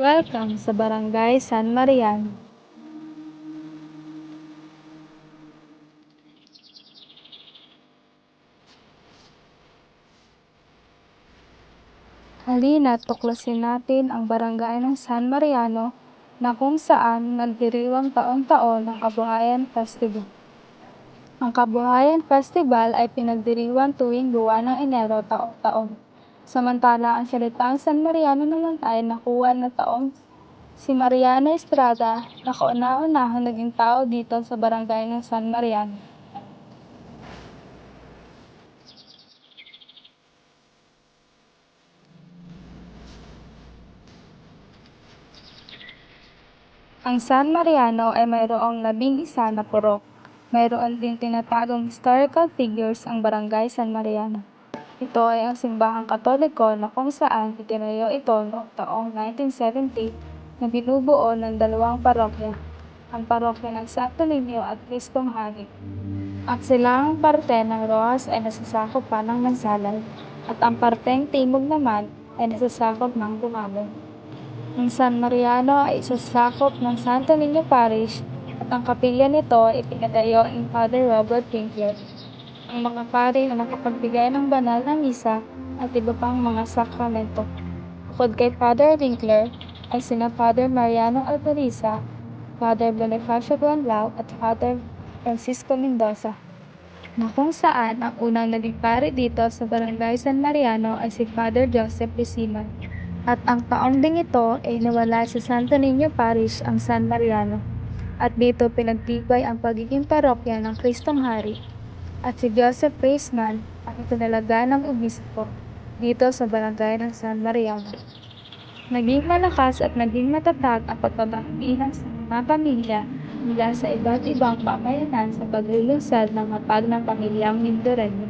Welcome sa Barangay San Mariano. Halina tuklasin natin ang barangay ng San Mariano na kung saan nagdiriwang taon-taon ang Kabuhayan Festival. Ang Kabuhayan Festival ay pinagdiriwang tuwing buwan ng Enero taon-taon. Samantala ang salitang San Mariano naman ay nakuha na taong si Mariana Estrada na kauna-unahang naging tao dito sa barangay ng San Mariano. Ang San Mariano ay mayroong labing isa na purok. Mayroon din tinatagong historical figures ang barangay San Mariano. Ito ay ang simbahang katoliko na kung saan itinayo ito noong taong 1970 na binubuo ng dalawang parokya, ang parokya ng Santo Niño at Kristong Hari. At silang parte ng Rojas ay nasasakop pa ng Mansalay at ang parteng timog naman ay nasasakop ng Bungabon. Ang San Mariano ay isasakop ng Santo Niño Parish at ang kapilya nito ay pinatayo ni Father Robert Winkler. Ang mga pari na nakapagbigay ng banal na misa at iba pang mga sakramento. Bukod kay Father Winkler ay sina Father Mariano Alpariza, Father Bonifacio Buanlao at Father Francisco Mendoza na kung saan ang unang naging pari dito sa Barangay San Mariano ay si Father Joseph Lisiman. At ang taong ding ito ay nawala sa Santo Niño Parish ang San Mariano. At dito pinagtibay ang pagiging parokya ng Kristong Hari. At si Joseph Paceman ang itinalaga ng obispo dito sa barangay ng San Mariano. Naging malakas at naging matatag ang pagbabakilan sa mga pamilya mula sa iba't ibang pamayanan sa paglulunsad ng mapag ng pamilyang Mindoreño.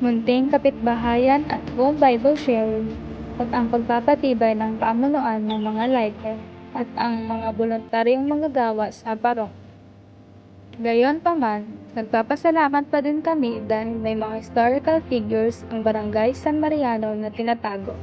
Munting kapitbahayan at home Bible sharing at ang pagpapatibay ng pamunuan ng mga liker at ang mga voluntaryong manggagawa sa parok. Gayon pa man, nagpapasalamat pa din kami dahil may mga historical figures ang barangay San Mariano na tinatago.